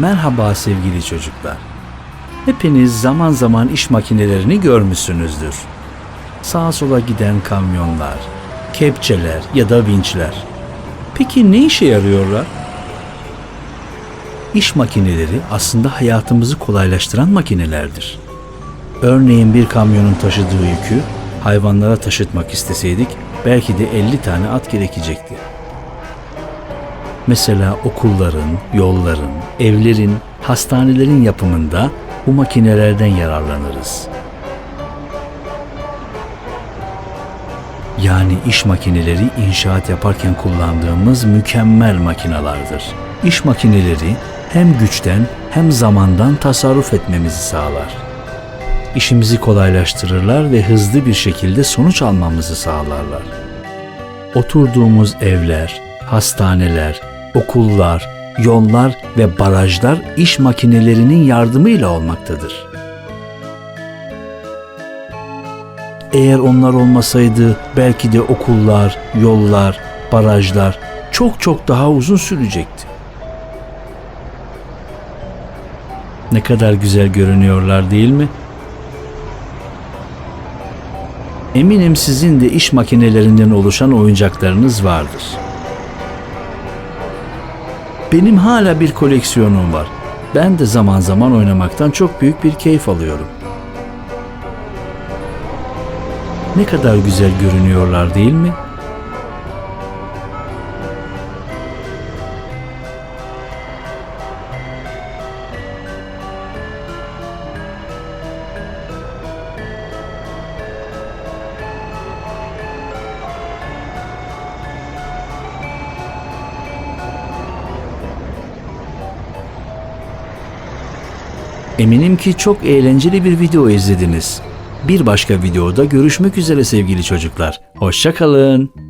Merhaba sevgili çocuklar. Hepiniz zaman zaman iş makinelerini görmüşsünüzdür. Sağa sola giden kamyonlar, kepçeler ya da vinçler. Peki ne işe yarıyorlar? İş makineleri aslında hayatımızı kolaylaştıran makinelerdir. Örneğin bir kamyonun taşıdığı yükü hayvanlara taşıtmak isteseydik belki de 50 tane at gerekecekti. Mesela okulların, yolların, evlerin, hastanelerin yapımında bu makinelerden yararlanırız. Yani iş makineleri inşaat yaparken kullandığımız mükemmel makinalardır. İş makineleri hem güçten hem zamandan tasarruf etmemizi sağlar. İşimizi kolaylaştırırlar ve hızlı bir şekilde sonuç almamızı sağlarlar. Oturduğumuz evler, hastaneler, okullar, yollar ve barajlar iş makinelerinin yardımıyla olmaktadır. Eğer onlar olmasaydı belki de okullar, yollar, barajlar çok çok daha uzun sürecekti. Ne kadar güzel görünüyorlar değil mi? Eminim sizin de iş makinelerinden oluşan oyuncaklarınız vardır. Benim hala bir koleksiyonum var. Ben de zaman zaman oynamaktan çok büyük bir keyif alıyorum. Ne kadar güzel görünüyorlar değil mi? Eminim ki çok eğlenceli bir video izlediniz. Bir başka videoda görüşmek üzere sevgili çocuklar. Hoşçakalın.